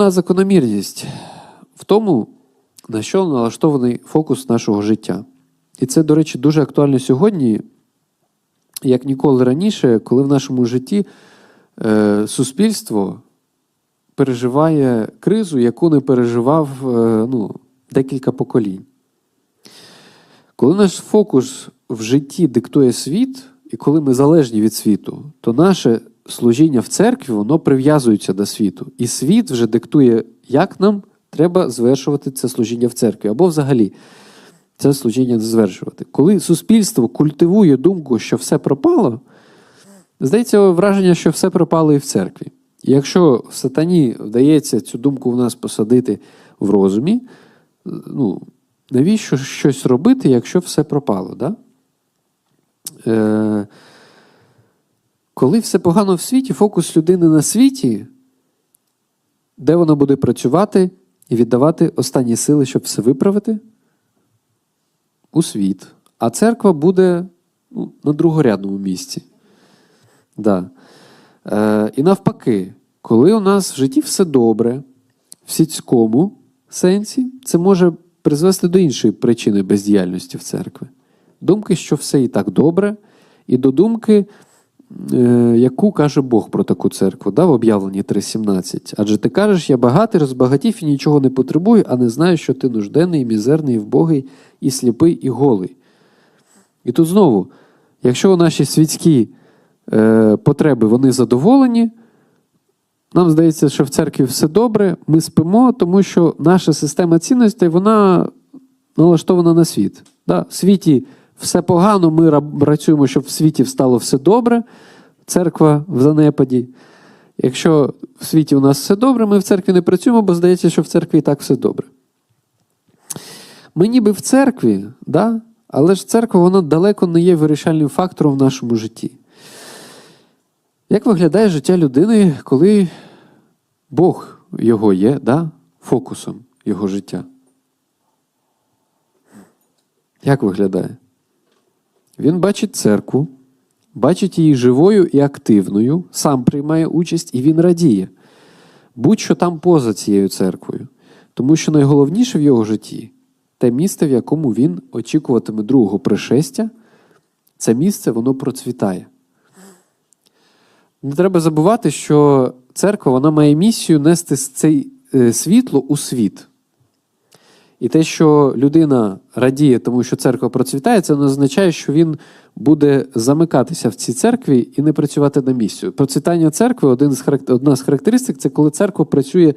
одна закономірність в тому, на що налаштований фокус нашого життя. І це, до речі, дуже актуально сьогодні, як ніколи раніше, коли в нашому житті е, суспільство переживає кризу, яку не переживав е, ну, декілька поколінь. Коли наш фокус в житті диктує світ, і коли ми залежні від світу, то наше служіння в церкві воно прив'язується до світу. І світ вже диктує, як нам треба звершувати це служіння в церкві, або взагалі це служіння не звершувати. Коли суспільство культивує думку, що все пропало, здається враження, що все пропало і в церкві. І якщо сатані вдається цю думку в нас посадити в розумі, ну, навіщо щось робити, якщо все пропало? Да? Е, коли все погано в світі, фокус людини на світі, де вона буде працювати і віддавати останні сили, щоб все виправити? У світ. А церква буде ну, на другорядному місці. Да. Е, і навпаки, коли у нас в житті все добре, в сільському сенсі, це може призвести до іншої причини бездіяльності в церкві. Думки, що все і так добре, і до думки, яку каже Бог про таку церкву, да, в об'явленні 3.17. Адже ти кажеш, я багатий, розбагатів і нічого не потребую, а не знаю, що ти нужденний, мізерний, вбогий, і сліпий, і голий. І тут знову, якщо наші світські е, потреби вони задоволені, нам здається, що в церкві все добре, ми спимо, тому що наша система цінностей вона налаштована на світ. Да? В світі все погано, ми працюємо, щоб в світі стало все добре, церква в занепаді. Якщо в світі у нас все добре, ми в церкві не працюємо, бо здається, що в церкві і так все добре. Ми ніби в церкві, да? але ж церква вона далеко не є вирішальним фактором в нашому житті. Як виглядає життя людини, коли Бог його є да? фокусом його життя? Як виглядає? Він бачить церкву, бачить її живою і активною, сам приймає участь і він радіє. Будь-що там поза цією церквою. Тому що найголовніше в його житті те місце, в якому він очікуватиме другого пришестя, це місце воно процвітає. Не треба забувати, що церква вона має місію нести це світло у світ. І те, що людина радіє, тому що церква процвітає, це не означає, що він буде замикатися в цій церкві і не працювати на місію. Процвітання церкви один з одна з характеристик це коли церква працює